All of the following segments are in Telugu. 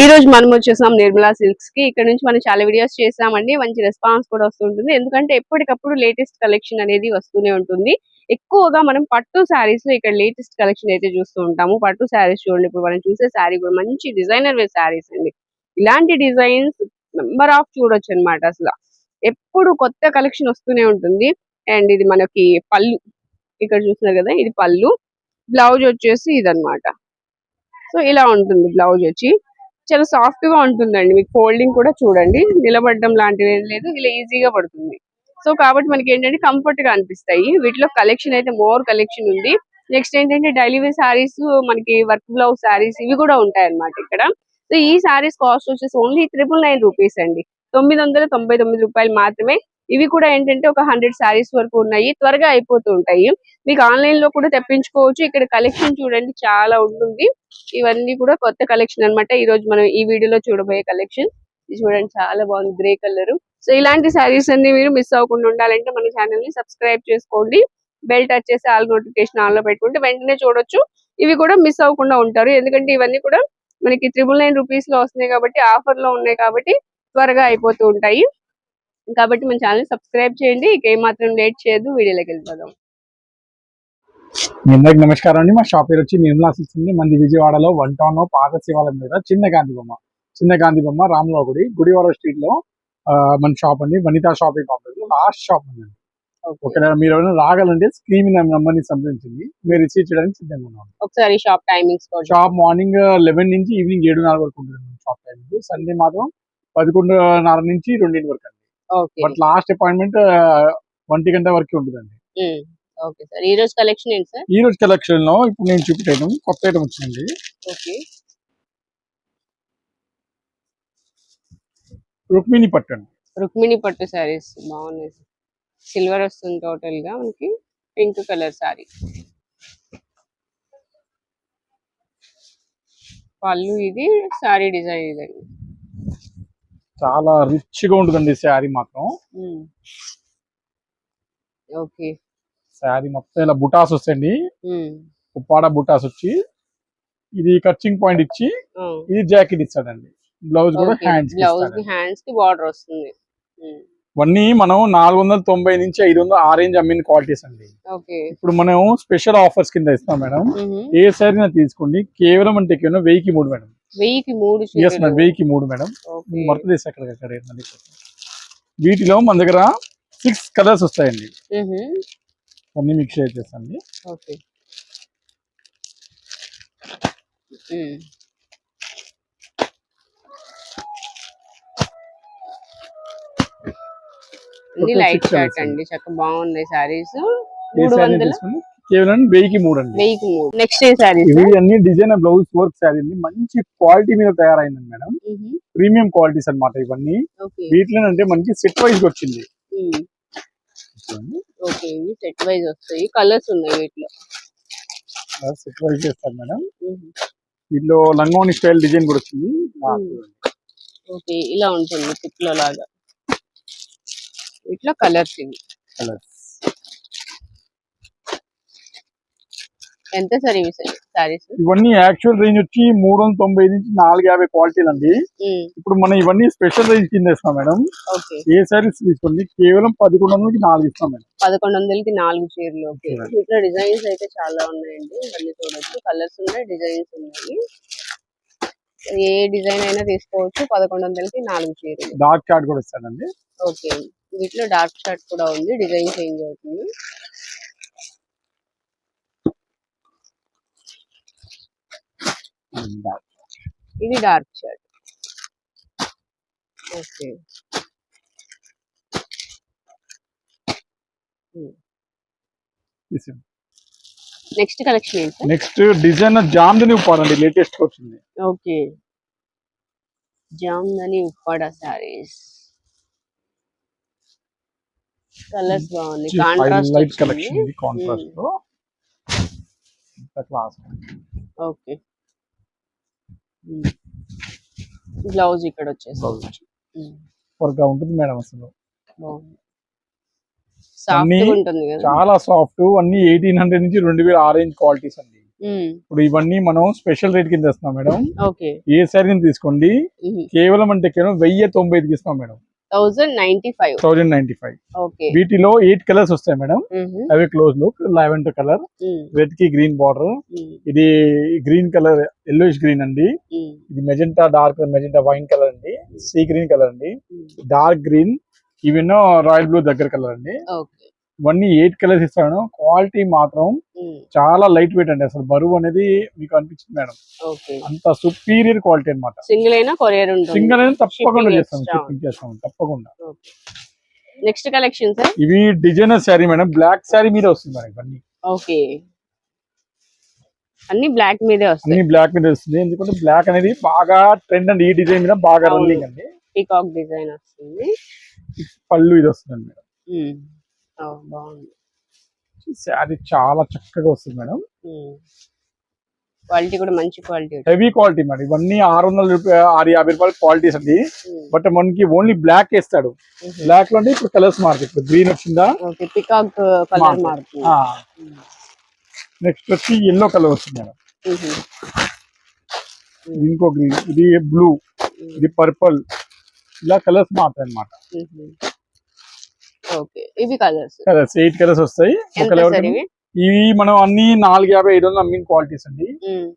ఈ రోజు మనం వచ్చేసాం నిర్మలా సిల్క్స్కి. ఇక్కడ నుంచి మనం చాలా వీడియోస్ చేసామండి. మంచి రెస్పాన్స్ కూడా వస్తుంటుంది. ఎందుకంటే ఎప్పటికప్పుడు లేటెస్ట్ కలెక్షన్ అనేది వస్తూనే ఉంటుంది. ఎక్కువగా మనం పట్టు శారీస్లో ఇక్కడ లేటెస్ట్ కలెక్షన్ అయితే చూస్తూ ఉంటాము. పట్టు శారీస్ చూడండి. ఇప్పుడు మనం చూసే శారీ కూడా మంచి డిజైనర్ వే శారీస్ అండి. ఇలాంటి డిజైన్స్ నెంబర్ ఆఫ్ చూడొచ్చు అన్నమాట అసలు. ఎప్పుడు కొత్త కలెక్షన్ వస్తూనే ఉంటుంది. అండ్ ఇది మనకి పళ్ళు. ఇక్కడ చూస్తున్నారు కదా ఇది పళ్ళు. బ్లౌజ్ వచ్చేసి ఇదనమాట సో ఇలా ఉంటుంది బ్లౌజ్ వచ్చి. చాలా సాఫ్ట్గా ఉంటుందండి. మీకు ఫోల్డింగ్ కూడా చూడండి. నిలబడడం లాంటిది ఏం లేదు. ఇలా ఈజీగా పడుతుంది. సో కాబట్టి మనకి ఏంటంటే కంఫర్ట్గా అనిపిస్తాయి. వీటిలో కలెక్షన్ అయితే మోర్ కలెక్షన్ ఉంది. నెక్స్ట్ ఏంటంటే డైలీ వేర్ సారీస్ మనకి వర్క్ బ్లౌజ్ సారీస్ ఇవి కూడా ఉంటాయి అన్నమాట ఇక్కడ. సో ఈ సారీస్ కాస్ట్ వచ్చేసి ఓన్లీ త్రిపుల్ నైన్ రూపీస్ అండి. తొమ్మిది వందల తొంభై తొమ్మిది రూపాయలు మాత్రమే. ఇవి కూడా ఏంటంటే ఒక హండ్రెడ్ సారీస్ వరకు ఉన్నాయి. త్వరగా అయిపోతూ ఉంటాయి. మీకు ఆన్లైన్లో కూడా తెప్పించుకోవచ్చు. ఇక్కడ కలెక్షన్ చూడండి చాలా ఉంటుంది. ఇవన్నీ కూడా కొత్త కలెక్షన్ అన్నమాట. ఈ రోజు మనం ఈ వీడియోలో చూడబోయే కలెక్షన్. ఇది చూడండి చాలా బాగుంది గ్రే కలర్. సో ఇలాంటి సారీస్ అన్ని మీరు మిస్ అవ్వకుండా ఉండాలంటే మన ఛానల్ని సబ్స్క్రైబ్ చేసుకోండి. బెల్ టచ్ చేసి ఆల్ నోటిఫికేషన్ ఆన్లో పెట్టుకుంటే వెంటనే చూడొచ్చు. ఇవి కూడా మిస్ అవ్వకుండా ఉంటారు. ఎందుకంటే ఇవన్నీ కూడా మనకి త్రిబుల్ నైన్ రూపీస్లో వస్తున్నాయి కాబట్టి ఆఫర్లో ఉన్నాయి కాబట్టి త్వరగా అయిపోతూ ఉంటాయి. కాబట్టి మన ఛానల్ సబ్స్క్రైబ్ చేయండి. ఇక ఏమాత్రం లేట్ చేయొద్దు. వీడియోలోకి వెళ్ళిపోదాం. మీ అందరికి నమస్కారం అండి. మా షాప్ పేరు వచ్చి నిర్మలా సిల్క్స్ మంది విజయవాడలో వన్ టౌన్ పాత శివాలయం మీద చిన్న గాంధీ బొమ్మ. చిన్న గాంధీ బొమ్మ రామలో గుడి. గుడివాడ స్ట్రీట్లో మన షాప్ అండి. వనితా షాపింగ్ కాంప్లెక్స్లో లాస్ట్ షాప్ ఉందండి ఒకవేళ మీరు ఎవరైనా రాగలంటే స్క్రీన్ నంబర్ని సంప్రదించింది మీరు రిసీవ్ చేయడానికి సిద్ధంగా ఉన్నాం. ఒకసారి shop timings shop morning eleven నుంచి ఈవినింగ్ ఏడున్నర వరకు ఉంటుంది. షాప్ టైమింగ్ సండే మాత్రం పదకొండున్నర నుంచి రెండింటి వరకు అండి. ఓకే. బట్ లాస్ట్ అపాయింట్మెంట్ ఒంటి గంట వరకు ఉంటుందండి. Okay sir. ఈ రోజు కలెక్షన్ ఏంటి సార్? ఈ రోజు కలెక్షన్లో ఇప్పుడు నేను చూపించడం కొత్త ఐటమ్ వచ్చిందండి. ఓకే. రుక్మిణి పట్టు అండి. రుక్మిణి పట్టు శారీస్ బాగున్నాయి సిల్వర్ వస్తుంది టోటల్గా మనకి. Pink colour sari. పళ్ళు ఇది శారీ డిజైన్ ఇదండి. చాలా రిచ్గా ఉంటుందండి శారీ మాత్రం. ఓకే. శారీ మొత్తం ఇలా బుటాస్ వస్తాయండి. ఉప్పాడ బుటాస్ వచ్చి ఇది కచ్చింగ్ పాయింట్ ఇచ్చి ఇది జాకెట్ ఇస్తాడండి. బ్లౌజ్ కూడా హ్యాండ్స్ బ్లౌజ్ హ్యాండ్స్కి బార్డర్ వస్తుంది. ఇవన్నీ మనం నాలుగు వందల తొంభై నుంచి ఐదు వందల ఆ రేంజ్ అమ్మిన క్వాలిటీస్ అండి. ఇప్పుడు మనం స్పెషల్ ఆఫర్స్ కింద ఇస్తాం మేడం. ఏ శారీ తీసుకోండి. కేవలం అంటే కేవలం వెయ్యికి మూడు మేడం. వెయ్యికి మూడు ఎస్ మేడం. వెయ్యికి మూడు మేడం ఎక్కడికక్కడ ఏంటండి వీటిలో మన దగ్గర సిక్స్ కలర్స్ వస్తాయండి. అన్ని మీకు షేర్ చేస్తాండి ఓకే. లైట్ షర్ట్ అండి. చక్కగా బాగున్నాయి సారీస్ మూడు వందల? కేవలం వెయ్యికి మూడు అండి. వెయ్యికి మూడు. నెక్స్ట్ ఇవి అన్ని డిజైన్ బ్లౌజ్ వర్క్ శారీ అండి. మంచి క్వాలిటీ మీద తయారైందండి మేడం. ప్రీమియం క్వాలిటీస్ అన్నమాట ఇవన్నీ. ఓకే. వీటిలో అంటే మనకి సెట్ వైజ్ వచ్చింది. ఓకే ఇవి సెట్ వైజ్ వస్తాయి. కలర్స్ ఉన్నాయి వీటిలో. సెట్ వైజ్ చేస్తారు మేడం. వీటిలో లంగోని స్టైల్ డిజైన్ కూడా వచ్చింది. ఓకే ఇలా ఉంటుంది పిక్లో లాగా. వీటిలో కలర్స్ ఇవి. కలర్ ఎంత సార్ ఇవి సారీస్? ఇవన్నీ యాక్చువల్ రేంజ్ వచ్చి మూడు వందల తొంభై నుంచి నాలుగు యాభై క్వాలిటీలు అండి. ఇప్పుడు మనం ఇవన్నీ స్పెషల్ రేంజ్ కింద ఇస్తాం మేడం. ఏ సారీస్ తీసుకోండి? కేవలం పదకొండు వందలకి నాలుగు ఇస్తాం మేడం. పదకొండు వందలకి నాలుగు చీరలు. వీటిలో డిజైన్స్ అయితే చాలా ఉన్నాయండి. ఇవన్నీ చూడొచ్చు. కలర్స్ ఉన్నాయి డిజైన్స్ ఉన్నాయి. ఏ డిజైన్ అయినా తీసుకోవచ్చు. పదకొండు వందలకి నాలుగు చీరలు. డార్క్ చార్ట్ కూడా ఇస్తానండి ఓకే. వీటిలో డార్క్ షర్ట్ కూడా ఉంది. డిజైన్ చేంజ్ అవుతుంది. ఇది dark shirt okay next collection ఏంటి నెక్స్ట్ డిజైన్ జామ్దని ఉప్పారండి లేటెస్ట్ వచ్చింది. ఓకే జామ్దని ఉప్పాడ సారీస్ కలర్స్ బాగుంది కాంట్రాస్ట్ లైట్ కలెక్షన్ కాంట్రాస్ట్లో. క్లాస్ ఓకే బ్లౌజ్ ఇక్కడ వచ్చేసి గా ఉంటుంది మేడం అసలు. బాగుంది. సాఫ్ట్ అన్నీ ఉంటుంది కదా. చాలా సాఫ్ట్ అన్ని ఎయిటీన్ హండ్రెడ్ నుంచి రెండు వేల ఆరెంజ్ క్వాలిటీస్ అండి. ఇప్పుడు ఇవన్నీ మనం స్పెషల్ రేట్ కింద ఇస్తున్నాం మేడం? ఓకే. ఏ శారీ కింద తీసుకోండి కేవలం అంటే కేవలం వెయ్యి తొంభై ఐదుకి ఇస్తాం మేడం. Ninety five. వీటిలో ఎయిట్ కలర్స్ వస్తాయి మేడం. అవి క్లోజ్ లుక్ లావెండర్ కలర్ రెడ్కి గ్రీన్ బార్డర్. ఇది గ్రీన్ కలర్ ఎల్లోయిష్ గ్రీన్ అండి. ఇది magenta dark magenta wine colour అండి. సీ గ్రీన్ కలర్ అండి. డార్క్ గ్రీన్ ఇవన్నో రాయల్ బ్లూ దగ్గర కలర్ అండి. ఇవన్నీ ఎయిట్ కలర్స్ ఇస్తాను క్వాలిటీ మాత్రం చాలా లైట్ వెయిట్ అండి అసలు. బరువు అనేది మీకు అనిపించింది మేడం. ఓకే. అంత సుపీరియర్ క్వాలిటీ అన్నమాట. సింగిల్ అయినా కొరియర్ సింగల్ అనేది తప్పకుండా చేస్తాం షిప్పింగ్ చేస్తాం తప్పకుండా. Next collection sir? ఇవి designer sari madam. Black sari మీద వస్తుంది మేడం ఇవన్నీ. ఓకే. అన్ని బ్లాక్ మీదే వస్తాయి. అన్ని బ్లాక్ మీద వస్తుంది. ఎందుకంటే బ్లాక్ అనేది బాగా ట్రెండ్ అండి. ఈ డిజైన్ మీద బాగా. రన్నింగ్ అండి. పీకాక్ డిజైన్ వస్తుంది. పళ్ళు ఇది వస్తుంది మేడం. బాగుంది. శారీ చాలా చక్కగా వస్తుంది మేడం. క్వాలిటీ కూడా మంచి క్వాలిటీ హెవీ క్వాలిటీ మేడం. ఇవన్నీ ఆరు వందల రూపాయలు ఆరు యాభై రూపాయల క్వాలిటీస్ అండి. బట్ మనకి ఓన్లీ బ్లాక్ వేస్తాడు. బ్లాక్లో ఇప్పుడు కలర్స్ ఇప్పుడు గ్రీన్ వచ్చిందా? Peacock colour. మారుతుంది. నెక్స్ట్ వచ్చి ఎల్లో కలర్ వస్తుంది మేడం. ఇంకో గ్రీన్ ఇది బ్లూ ఇది పర్పుల్ ఇలా కలర్స్ మారుతాయి అన్నమాట. ఉహు. ఓకే. ఇవి కలర్స్. కలర్స్ ఎయిట్ కలర్స్ వస్తాయి. ఇవి? మనం అన్ని నాలుగు యాభై ఐదు వందలు అమ్మిన క్వాలిటీస్ అండి.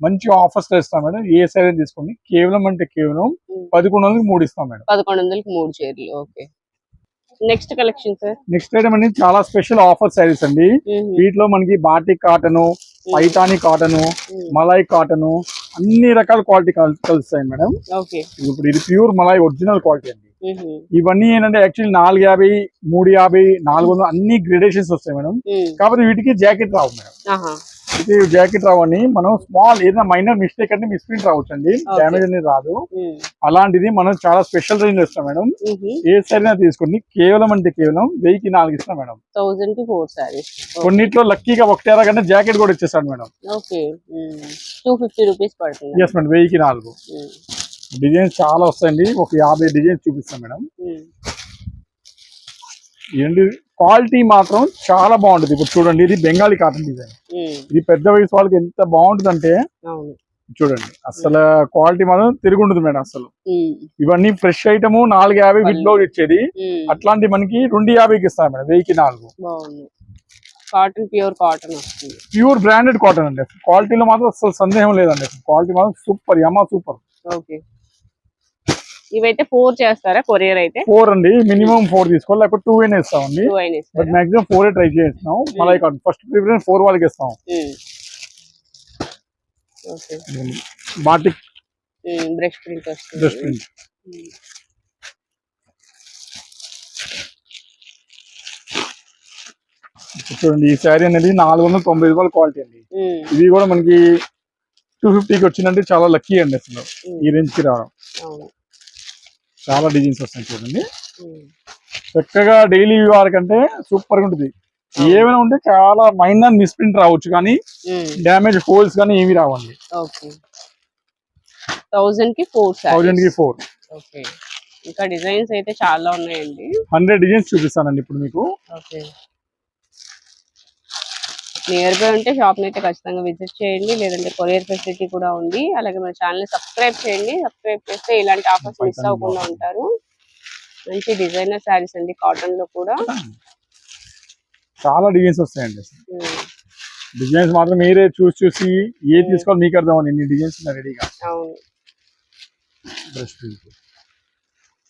మంచి ఆఫర్స్ ఇస్తాం మేడం. ఏ సైజ్ తీసుకోండి. కేవలం అంటే కేవలం. పదకొండు వందలకి మూడు ఇస్తాం మేడం. పదకొండు వందలకి మూడు చీరలు. Okay. Next collection sir next item అండి చాలా స్పెషల్ ఆఫర్ శారీస్ అండి. వీటిలో మనకి batik cotton Paithani cotton Malai cotton అన్ని రకాల క్వాలిటీ కలుస్తాయి మేడం. ఓకే. ఇప్పుడు ఇది ప్యూర్ మలాయ్ ఒరిజినల్ క్వాలిటీ అండి. ఇవన్నీ ఏంటంటే యాక్చువల్లీ నాలుగు యాభై మూడు యాభై నాలుగు వందలు అన్ని గ్రేడేషన్స్ వస్తాయి మేడం. కాకపోతే వీటికి జాకెట్ రావు మేడం. ఇది జాకెట్ రావని మనం స్మాల్ ఏదైనా మైనర్ మిస్టేక్ అంటే మిస్ప్రింట్ రావచ్చు అండి. డ్యామేజ్ అనేది రాదు. అలాంటిది మనం చాలా స్పెషల్ రేంజ్ ఇస్తాం మేడం. ఏ సైనా తీసుకోండి. కేవలం అంటే కేవలం వెయ్యికి నాలుగు ఇస్తాం మేడం. థౌజండ్కి ఫోర్ సారీస్ కొన్నిట్లో లక్కీగా ఒకటే కంటే జాకెట్ కూడా ఇచ్చేస్తాడు madam. Okay. Two fifty rupees పడుతుంది. ఎస్ మేడం వెయ్యికి నాలుగు. డిజైన్స్ చాలా వస్తాయండి. ఒక యాభై డిజైన్స్ చూపిస్తాం మేడం. ఏంటి క్వాలిటీ మాత్రం చాలా బాగుంటుంది. ఇప్పుడు చూడండి ఇది బెంగాలీ కాటన్ డిజైన్. ఇది పెద్ద వయసు వాళ్ళకి ఎంత బాగుంటుంది అంటే చూడండి అసలు క్వాలిటీ మాత్రం తిరుగుంటుంది మేడం అసలు. ఇవన్నీ ఫ్రెష్ ఐటమ్ నాలుగు యాభై బ్లౌజ్ ఇచ్చేది. అట్లాంటి మనకి రెండు యాభైకి ఇస్తాం మేడం వెయ్యికి నాలుగు. కాటన్ ప్యూర్ కాటన్ వస్తుంది. ప్యూర్ బ్రాండెడ్ కాటన్ అండి. క్వాలిటీలో మాత్రం అసలు సందేహం లేదండి. క్వాలిటీ మాత్రం సూపర్ యమా సూపర్. ఓకే. ఇవైతే ఫోర్ చేస్తారా కొరియర్ అయితే? ఫోర్ అండి. మినిమం ఫోర్ తీసుకోవాలి. లేకపోతే టూ అయినా ఇస్తామండి. బట్ మాక్సిమం ఫోర్ ట్రై చేస్తున్నాం మళ్ళీ ఫస్ట్ ప్రిఫరెన్స్ ఫోర్ వాళ్ళకి ఇస్తాం. బాటిక్ బ్రష్ ప్రింట్ వస్తుంది. చూడండి ఈ శారీ అనేది నాలుగు వందల తొంభై రూపాయల క్వాలిటీ అండి. ఇది కూడా మనకి టూ ఫిఫ్టీకి వచ్చిందంటే చాలా లక్కీ అండి అసలు. ఈ రేంజ్కి రావడం చాలా డిజైన్స్ వస్తాయి చూడండి. చక్కగా డైలీ వారికంటే సూపర్ ఉంటుంది. ఏమైనా ఉంటే చాలా మైనర్ మిస్ప్రింట్ రావచ్చు కానీ. డ్యామేజ్ హోల్స్ కానీ ఏమి రావండి. ఓకే. థౌజండ్కి ఫోర్ థౌజండ్కి ఫోర్ ఓకే. ఇంకా డిజైన్స్ అయితే చాలా ఉన్నాయండి. హండ్రెడ్ డిజైన్స్ చూపిస్తానండి ఇప్పుడు మీకు. ఓకే. నియర్ బై ఉంటే షాప్ అయితే ఖచ్చితంగా విజిట్ చేయండి. లేదంటే కొరియర్ ఫెసిలిటీ కూడా ఉంది. అలాగే మన ఛానల్ సబ్స్క్రైబ్ చేయండి. సబ్స్క్రైబ్ చేస్తే ఇలాంటి ఆఫర్స్ మిస్ అవ్వకుండా ఉంటారు. మంచి డిజైనర్ శారీస్ అండి కాటన్లో కూడా. చాలా డిజైన్స్ వస్తాయండి. డిజైన్స్ మాత్రం మీరే చూసి చూసి ఏ తీసుకోవాలి మీకు అర్థం ఇన్ని డిజైన్స్ ఉన్నాయి రెడీగా అవును.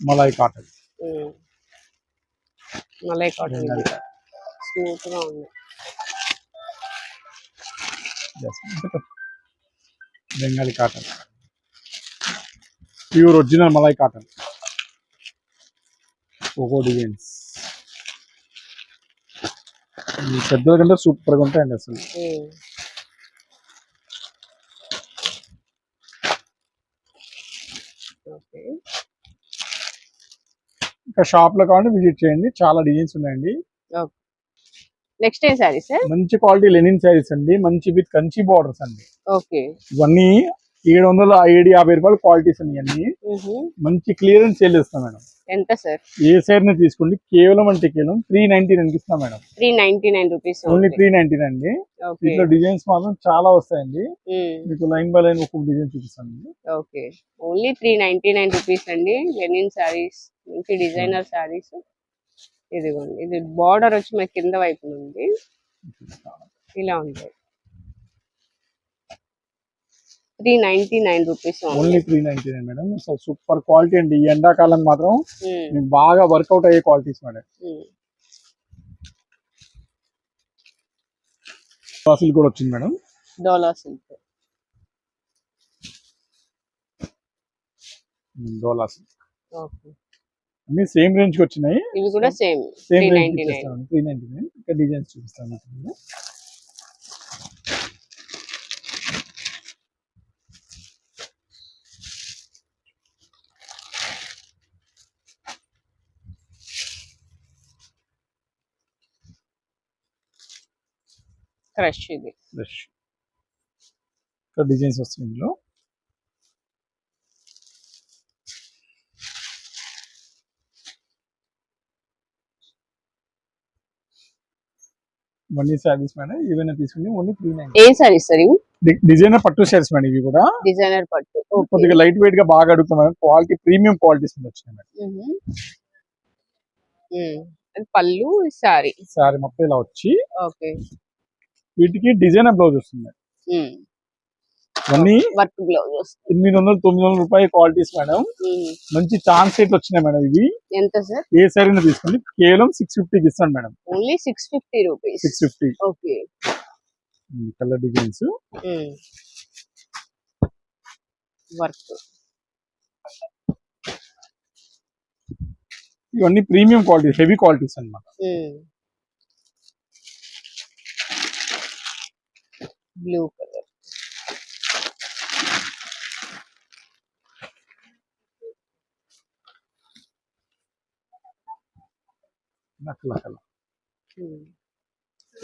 Malay cotton. మలై కాటన్ స్మూత్గా ఉంది. Bengali cotton. Pure original Malai cotton. ఒక్కో డిజైన్స్. పెద్దల కంటే సూపర్గా ఉంటాయండి అసలు. ఇంకా షాప్లో కావాలంటే విజిట్ చేయండి. చాలా డిజైన్స్ ఉన్నాయండి. నెక్స్ట్ ఏం శారీ సార్ మంచి క్వాలిటీ లెనిన్ శారీస్ అండి. మంచి విత్ కంచి బార్డర్స్ అండి. ఓకే ఇవన్నీ ఏడు వందల ఏడు యాభై రూపాయలు క్వాలిటీస్ అన్ని. మంచి క్లియరెన్స్ సేల్ ఇస్తాం మేడం. ఎంత సార్ ఏ సైడ్ని తీసుకోండి? కేవలం అంటే కేవలం త్రీ నైన్టీ నైన్ ఇస్తాం madam. Three ninety nine rupees only three ninety nine అండి దీంట్లో డిజైన్స్ మాత్రం చాలా వస్తాయండి. మ్మ్. మీకు లైన్ బై లైన్ ఒక్కొక్క డిజైన్ చూపిస్తాను. Okay only three ninety nine rupees అండి. లెనిన్ శారీస్ మంచి డిజైనర్ శారీస్ ఇదిగోండి ఇది బార్డర్ వచ్చి మనకి కింద వైపు ఉంది ఇలా ఉంటాయి. Three ninety nine rupees only three ninety nine madam so super quality అండి. ఈ ఎండాకాలం మాత్రం మీకు బాగా వర్కౌట్ అయ్యే క్వాలిటీస్ మేడం కాఫీలు కూడా వచ్చింది madam Dola silk Dola okay అన్ని సేమ్ రేంజ్కి వచ్చినాయి. ఇవి కూడా same same three range ninety nine ఇచ్చేస్తాను. త్రీ నైన్టీ నైన్ ఇంకా డిజైన్స్ చూపిస్తాను. క్రష్ ఇది. ఫ్రెష్ ఇంకా డిజైన్స్ వస్తాయి ఇందులో. ఇవన్నీ శారీస్ మేడం ఏవైనా తీసుకుని ఓన్లీ త్రీ నైన్ ఏ సారీస్ సార్ ఇవి? డిజైనర్ పట్టు శారీస్ మేడం ఇవి కూడా. డిజైనర్ పట్టు. కొద్దిగా లైట్ వెయిట్గా బాగా అడుగుతాం మేడం క్వాలిటీ ప్రీమియం క్వాలిటీస్ మీద వచ్చినాయి మేడం పళ్ళు సారీ శారీ మొత్తం ఇలా వచ్చి ఓకే. వీటికి డిజైనర్ బ్లౌజ్ వస్తుంది. ఇవన్నీ వర్క్ ఎనిమిది వందలు తొమ్మిది వందల రూపాయల క్వాలిటీస్ మేడం. మంచి ఛాన్స్ రేట్లు వచ్చినాయి మేడం ఇవి. ఎంత సార్? ఏ శారీని తీసుకోండి కేవలం సిక్స్ ఫిఫ్టీకి ఇస్తాను madam. Only six fifty rupees six fifty okay. Colour designs. Work. ఇవన్నీ ప్రీమియం క్వాలిటీ హెవీ క్వాలిటీస్ అన్నమాట. Blue colour. అట్లా కలర్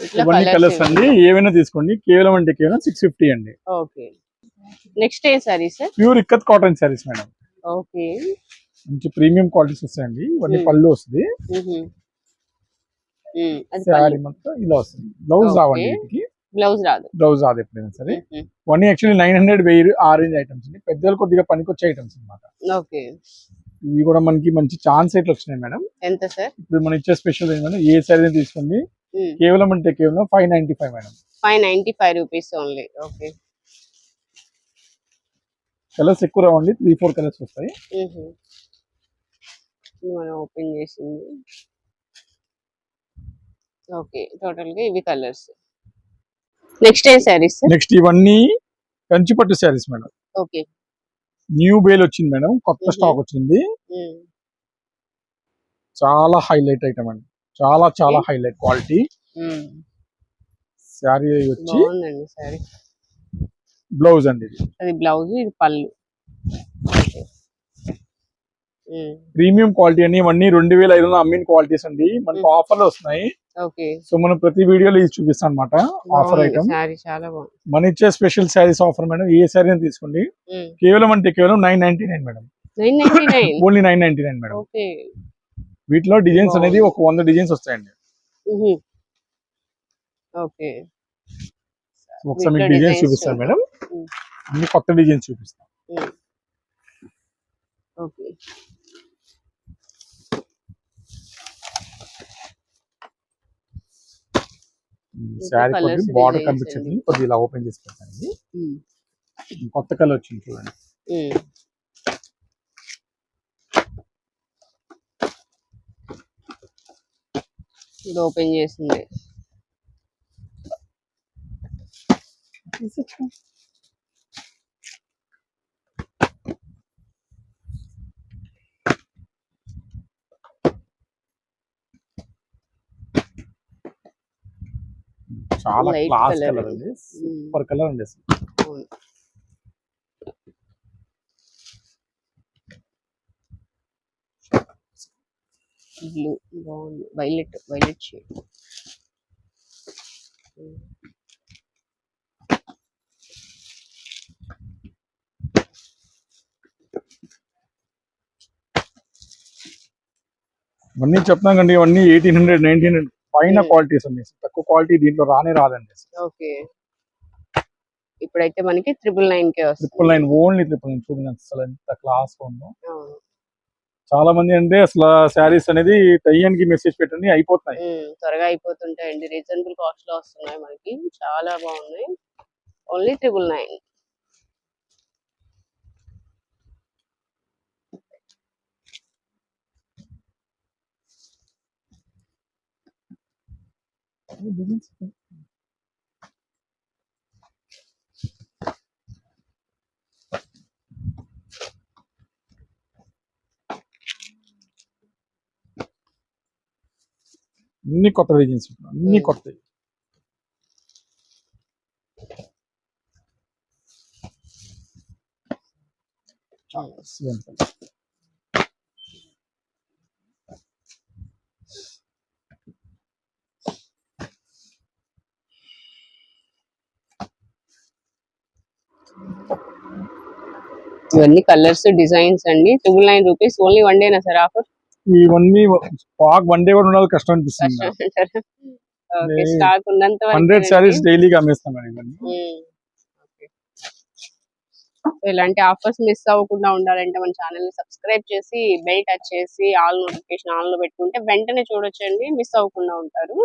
ఇట్లా ఇవన్నీ కలర్స్ అండి. ఏవైనా తీసుకోండి. కేవలం అంటే కేవలం సిక్స్ ఫిఫ్టీ అండి. ఓకే. నెక్స్ట్ ఏ sari sir pure ikat cotton saris madam. Okay. మంచి ప్రీమియం క్వాలిటీస్ వస్తాయండి. ఇవన్నీ Hmm. పళ్ళు వస్తుంది. శారీ మొత్తం ఇలా వస్తుంది. బ్లౌజ్. రావండి వీటికి. బ్లౌజ్ రాదు. బ్లౌజ్ రాదు ఎప్పుడైనా సరే. ఇవన్నీ యాక్చువల్లీ నైన్ హండ్రెడ్ వెయ్యి ఆరెంజ్ ఐటమ్స్ అండి. పెద్దలు కొద్దిగా పనికొచ్చే ఐటమ్స్ అన్నమాట. ఓకే. ఇవి కూడా మనకి మంచి ఛాన్స్ రేట్లు వచ్చినాయి మేడం. ఎంత సార్? ఇప్పుడు మనం ఇచ్చే స్పెషల్ ఏంటంటే ఏ శారీ తీసుకోండి. కేవలం అంటే కేవలం five ninety five madam. Five ninety five rupees only. Okay. Colours ఎక్కువ రావండి త్రీ ఫోర్ కలర్స్ వస్తాయి. మనం ఓపెన్ చేసింది. ఓకే టోటల్గా ఇవి కలర్స్. నెక్స్ట్ ఏ సారీస్ నెక్స్ట్ ఇవన్నీ Kanchipattu saris madam. Okay. New bale వచ్చింది మేడం. కొత్త. స్టాక్ వచ్చింది. చాలా హైలైట్ ఐటమ్ అండి. చాలా చాలా హైలైట్ క్వాలిటీ శారీ వచ్చి బ్లౌజ్ అండి ఇది. అది బ్లౌజ్ ఇది పళ్ళు. ప్రీమియం క్వాలిటీ అని ఇవన్నీ రెండు వేల ఐదు వందల అమ్మిన క్వాలిటీస్ అండి. మనకు ఆఫర్లు వస్తున్నాయి. ఓకే సో మనం ప్రతి వీడియోలో ఇది చూపిస్తాం అనమాట ఆఫర్ ఐటమ్ మన ఇచ్చే స్పెషల్ శారీస్ ఆఫర్ మేడం ఏ శారీ తీసుకోండి. కేవలం అంటే కేవలం nine ninety nine madam only nine ninety nine madam వీటిలో డిజైన్స్ అనేది ఒక వంద డిజైన్స్ వస్తాయండి. ఒకసారి మీకు డిజైన్స్ చూపిస్తాను మేడం. అన్ని కొత్త డిజైన్స్ చూపిస్తాను. ఓకే. శారీ colours, కొద్ది బార్డర్ కనిపించింది అండి. కొద్ది ఇలా ఓపెన్ చేసి పెట్టండి. కొత్త కలర్ వచ్చింది చూడండి. ఇది ఓపెన్ చేసింది. చాలా క్లాస్ కలర్ అండి. సూపర్ కలర్ అండి అసలు. Violet violet shade. ఇవన్నీ చెప్తాం కండి ఇవన్నీ ఎయిటీన్ హండ్రెడ్ నైన్టీన్ హండ్రెడ్ పైన. క్వాలిటీస్ ఉన్నాయి తక్కువ క్వాలిటీ దీంట్లో రానే రాదండి ఓకే. ఇప్పుడైతే మనకి ట్రిపుల్ నైన్ కే వస్తుంది. Triple nine only triple nine చూడండి అసలు ఎంత క్లాస్ ఉందో. చాలా మంది అంటే అసలు శారీస్ అనేది టైయానికి మెసేజ్ పెట్టండి అయిపోతున్నాయి. త్వరగా అయిపోతుంటాయండి. రీజనబుల్ కాస్ట్లో వస్తున్నాయి మనకి. చాలా బాగున్నాయి. Only triple nine. అన్ని కొత్త డిజైన్స్ అన్ని Hmm. కొత్తవి Excellent. ఇవన్నీ కలర్స్ డిజైన్స్ అండి. Triple nine rupees only one డేనా sir offer? ఇవన్నీ స్టాక్ వన్ డే కూడా ఉండాలి కష్టం అనిపిస్తుంది. స్టాక్ ఉన్నంత వరకు హండ్రెడ్ శారీస్ డైలీగా అమ్మేస్తాం ఇవన్నీ. ఇలాంటి ఆఫర్స్ మిస్ అవ్వకుండా ఉండాలంటే మన ఛానల్ని సబ్స్క్రైబ్ చేసి బెల్ టచ్ చేసి ఆల్ నోటిఫికేషన్ ఆన్లో పెట్టుకుంటే వెంటనే చూడొచ్చండి మిస్ అవ్వకుండా ఉంటారు.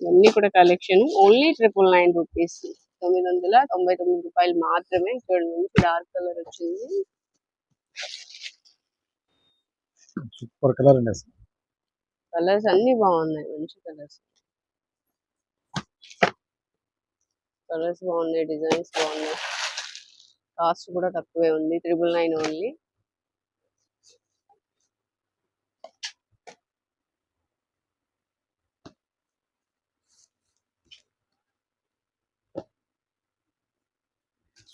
ఇవన్నీ కూడా collection only triple nine rupees. తొమ్మిది వందల తొంభై తొమ్మిది రూపాయలు మాత్రమే చూడండి మంచి డార్క్ కలర్ వచ్చింది. సూపర్ కలర్ అండి కలర్స్ అన్ని బాగున్నాయి మంచి కలర్స్. కలర్స్ బాగున్నాయి డిజైన్స్ బాగున్నాయి. కాస్ట్ కూడా తక్కువే ఉంది triple nine only.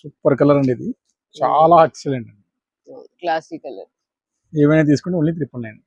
Super colour అండి ఇది. చాలా ఎక్సలెంట్ అండి. క్లాసిక్ కలర్ ఏమైనా తీసుకుంటే ఓన్లీ ట్రిపుల్ నైన్.